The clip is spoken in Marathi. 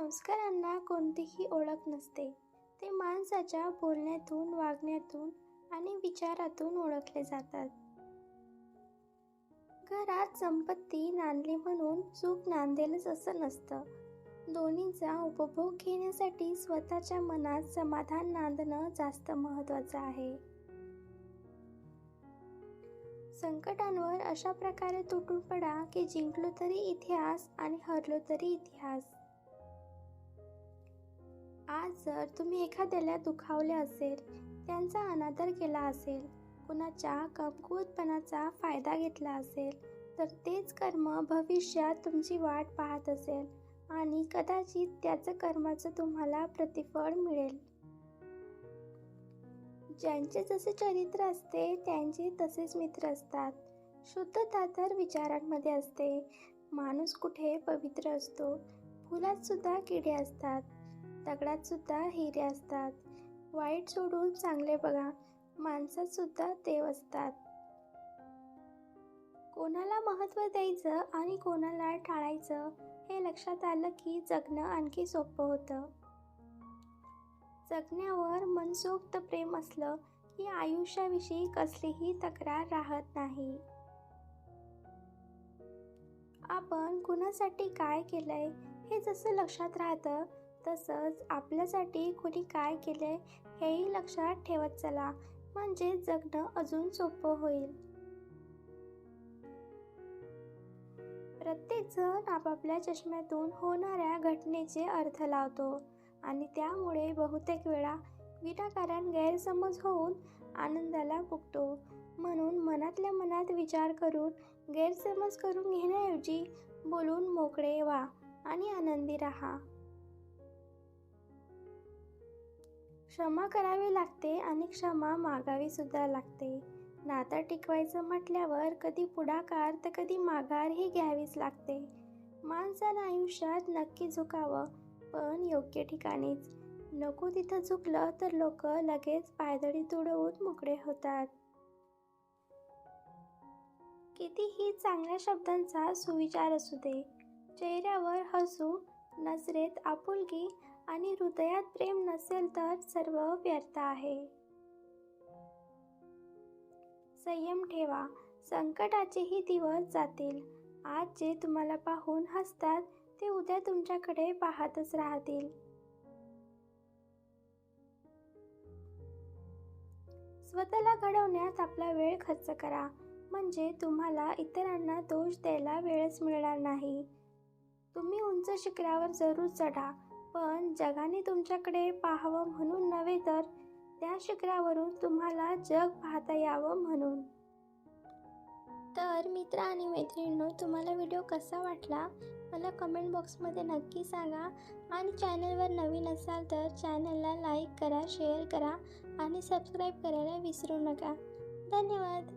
संस्कारांना कोणतीही ओळख नसते. ते माणसाच्या बोलण्यातून वागण्यातून आणि विचारातून ओळखले जातात. घरात संपत्ती नांदली म्हणून चूक नांदेलच असं नसतं. दोन्हीचा उपभोग घेण्यासाठी स्वतःच्या मनात समाधान नांदणं जास्त महत्त्वाचं आहे. संकटांवर अशा प्रकारे तुटून पडा की जिंकलो तरी इतिहास आणि हरलो तरी इतिहास. आज जर तुम्ही एखाद्याला दुखावले असेल त्यांचा अनादर केला असेल कुणाच्या कमकुवतपणाचा फायदा घेतला असेल तर तेच कर्म भविष्यात तुमची वाट पाहत असेल आणि कदाचित त्याचं कर्माचं तुम्हाला प्रतिफळ मिळेल. ज्यांचे जसे चरित्र असते त्यांचे तसेच मित्र असतात. शुद्धता तर विचारांमध्ये असते. माणूस कुठे पवित्र असतो? फुलात सुद्धा किडे असतात. दगडात सुद्धा हिरे असतात. वाईट सोडून चांगले बघा. माणसात सुद्धा देव असतात. कोणाला महत्त्व द्यायचं आणि कोणाला टाळायचं हे लक्षात आलं की जगणं आणखी सोपं होतं. जगण्यावर मनसोक्त प्रेम असलं की आयुष्याविषयी कसलीही तक्रार राहत नाही. आपण कुणासाठी काय केलंय हे जसं लक्षात राहतं तसंच आपल्यासाठी कुणी काय केलंय हेही लक्षात ठेवत चला. म्हणजे जगणं अजून सोपं होईल. प्रत्येकजण आपापल्या चष्म्यातून होणाऱ्या घटनेचे अर्थ लावतो. आणि त्यामुळे बहुतेक वेळा विनाकारण गैरसमज होऊन आनंदाला फुकतो म्हणून मनातल्या मनात विचार करून गैरसमज करून घेण्याऐवजी बोलून मोकळे व्हा आणि आनंदी राहा. क्षमा करावी लागते आणि क्षमा मागावी सुद्धा लागते. नातं टिकवायचं म्हटल्यावर कधी पुढाकार तर कधी माघार ही घ्यावीच लागते. माणसाला आयुष्यात नक्की झुकावं पण योग्य ठिकाणीच. नको तिथं झुकलं तर लोक लगेच पायदळी तुडवून मोकळे होतात. कितीही चांगल्या शब्दांचा सुविचार असू दे. चेहऱ्यावर हसू नजरेत आपुलकी आणि हृदयात प्रेम नसेल तर सर्व व्यर्थ आहे. संयम ठेवा. संकटाचेही दिवस जातील. आज जे तुम्हाला पाहून हसतात ते उद्या तुमच्याकडे पाहतच राहतील. स्वतःला घडवण्यात आपला वेळ खर्च करा. म्हणजे तुम्हाला इतरांना दोष द्यायला वेळच मिळणार नाही. तुम्ही उंच शिखरावर जरूर चढा. पण जगाने तुमच्याकडे पाहावं म्हणून नव्हे तर त्या शिखरावरून तुम्हाला जग पाहता यावं म्हणून. तर मित्र आणि मैत्रिणींनो तुम्हाला व्हिडिओ कसा वाटला? मला कमेंट बॉक्समध्ये नक्की सांगा. आणि चॅनलवर नवीन असाल तर चॅनलला लाईक करा शेअर करा आणि सबस्क्राईब करायला विसरू नका. धन्यवाद!